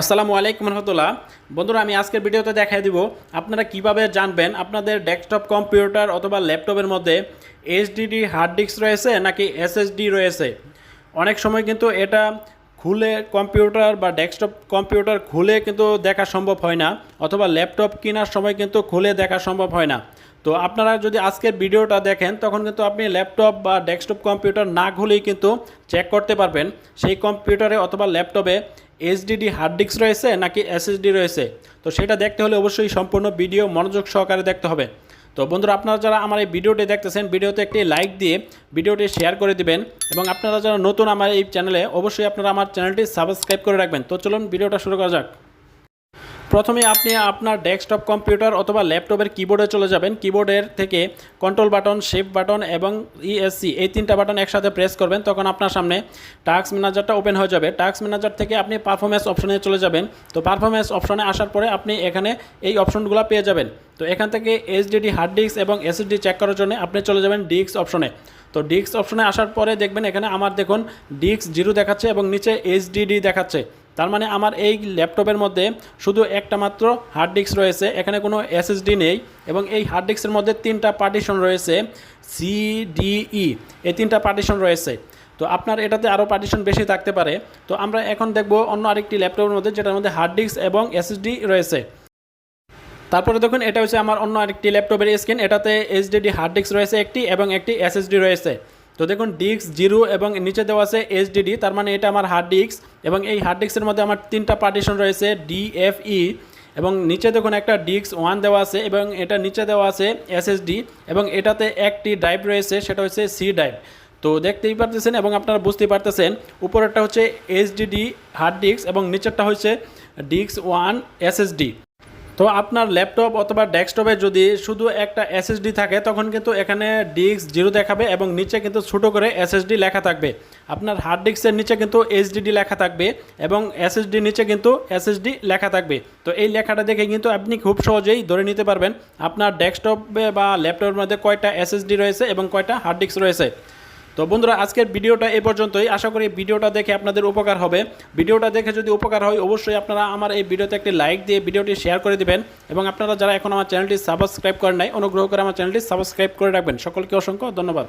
আসসালামু আলাইকুম রহমতুল্লাহ। বন্ধুরা, আমি আজকের ভিডিওতে দেখাই দিব আপনারা কীভাবে জানবেন আপনাদের ডেস্কটপ কম্পিউটার অথবা ল্যাপটপের মধ্যে এইচডিডি হার্ড ডিস্ক রয়েছে নাকি এসএসডি রয়েছে? অনেক সময় কিন্তু এটা খুলে কম্পিউটার বা ডেস্কটপ কম্পিউটার খুলে কিন্তু দেখা সম্ভব হয় না, অথবা ল্যাপটপ কেনার সময় কিন্তু খুলে দেখা সম্ভব হয় না। তো আপনারা যদি আজকের ভিডিওটা দেখেন, তখন কিন্তু আপনি ল্যাপটপ বা ডেস্কটপ কম্পিউটার না খুলেই কিন্তু চেক করতে পারবেন। সেই কম্পিউটারে অথবা ল্যাপটপে এইচডিডি হার্ড ডিস্ক রয়েছে নাকি এসএসডি রয়েছে? তো সেটা দেখতে হলে অবশ্যই সম্পূর্ণ ভিডিও মনোযোগ সহকারে দেখতে হবে। তো বন্ধুরা, আপনারা যারা আমার এই ভিডিওটি দেখতেছেন, ভিডিওতে একটি লাইক দিয়ে ভিডিওটি শেয়ার করে দিবেন এবং আপনারা যারা নতুন আমার এই চ্যানেলে, অবশ্যই আপনারা আমার চ্যানেলটি সাবস্ক্রাইব করে রাখবেন। তো চলুন, ভিডিওটা শুরু করা যাক। প্রথমে আপনি আপনার ডেস্কটপ কম্পিউটার অথবা ল্যাপটপের কিবোর্ডে চলে যাবেন। কিবোর্ডের থেকে কন্ট্রোল বাটন শেপ বাটন এবং ইএসসি এই তিনটা বাটন একসাথে প্রেস করবেন, তখন আপনার সামনে টাস্ক ম্যানেজারটা ওপেন হয়ে যাবে। টাস্ক ম্যানেজার থেকে আপনি পারফরমেন্স অপশনে চলে যাবেন। তো পারফরমেন্স অপশনে আসার পরে আপনি এখানে এই অপশনগুলো পেয়ে যাবেন। তো এখান থেকে এইচডিডি হার্ড ডিস্ক এবং এসএসডি চেক করার জন্য আপনি চলে যাবেন ডিস্ক অপশনে তো ডিস্ক অপশনে আসার পরে দেখবেন এখানে আমার দেখুন ডিস্ক জিরো দেখাচ্ছে এবং নিচে এইচডিডি দেখাচ্ছে। তার মানে আমার এই ল্যাপটপের মধ্যে শুধু একটা মাত্র হার্ড ডিস্ক রয়েছে, এখানে কোনো এসএসডি নেই এবং এই হার্ড ডিস্কের মধ্যে তিনটা পার্টিশন রয়েছে সি সিডিই এই তিনটা পার্টিশন রয়েছে। তো আপনার এটাতে আরও পার্টিশন বেশি থাকতে পারে। তো আমরা এখন দেখব অন্য আরেকটি ল্যাপটপের মধ্যে যেটার মধ্যে হার্ড ডিস্ক এবং এসএসডি রয়েছে। তারপরে দেখুন, এটা হচ্ছে আমার অন্য আরেকটি ল্যাপটপের স্ক্রিন এটাতে এইচডিডি হার্ড ডিস্ক রয়েছে একটি এবং একটি এসএসডি রয়েছে। তো দেখুন ডিস্ক জিরো এবং নিচে দেওয়া আছে এইচডিডি তার মানে এটা আমার হার্ড ডিস্ক এবং এই হার্ড ডিস্কের মধ্যে আমার তিনটা পার্টিশন রয়েছে ডিএফই এবং নিচে দেখুন একটা ডিস্ক ওয়ান দেওয়া আছে এবং এটা নিচে দেওয়া আছে এসএসডি এবং এটাতে একটি ড্রাইভ রয়েছে, সেটা হচ্ছে সি ড্রাইভ তো দেখতেই পারতেছেন এবং আপনারা বুঝতেই পারতেছেন, উপরেরটা হচ্ছে এইচডিডি হার্ড ডিস্ক এবং নিচেরটা হচ্ছে ডিস্ক ওয়ান এসএসডি তো আপনার ল্যাপটপ অথবা ডেস্কটপে যদি শুধু একটা এসএসডি থাকে, তখন কিন্তু এখানে ডিস্ক জিরো দেখাবে এবং নিচে কিন্তু ছোটো করে এসএসডি লেখা থাকবে। আপনার হার্ড ডিস্কের নিচে কিন্তু এইচডিডি লেখা থাকবে এবং এসএসডি নিচে কিন্তু এসএসডি লেখা থাকবে। তো এই লেখাটা দেখে কিন্তু আপনি খুব সহজেই ধরে নিতে পারবেন। আপনার ডেস্কটপে বা ল্যাপটপের মধ্যে কয়টা এসএসডি রয়েছে এবং কয়টা হার্ড ডিস্ক রয়েছে। তো বন্ধুরা, আজকের ভিডিওটা এ পর্যন্তই। আশা করি ভিডিওটা দেখে আপনাদের উপকার হবে। ভিডিওটা দেখে যদি উপকার হয়, অবশ্যই আপনারা আমার এই ভিডিওতে একটি লাইক দিয়ে ভিডিওটি শেয়ার করে দেবেন এবং আপনারা যারা এখন আমার চ্যানেলটি সাবস্ক্রাইব করেন নাই, অনুগ্রহ করে আমার চ্যানেলটি সাবস্ক্রাইব করে রাখবেন। সকলকে অসংখ্য ধন্যবাদ।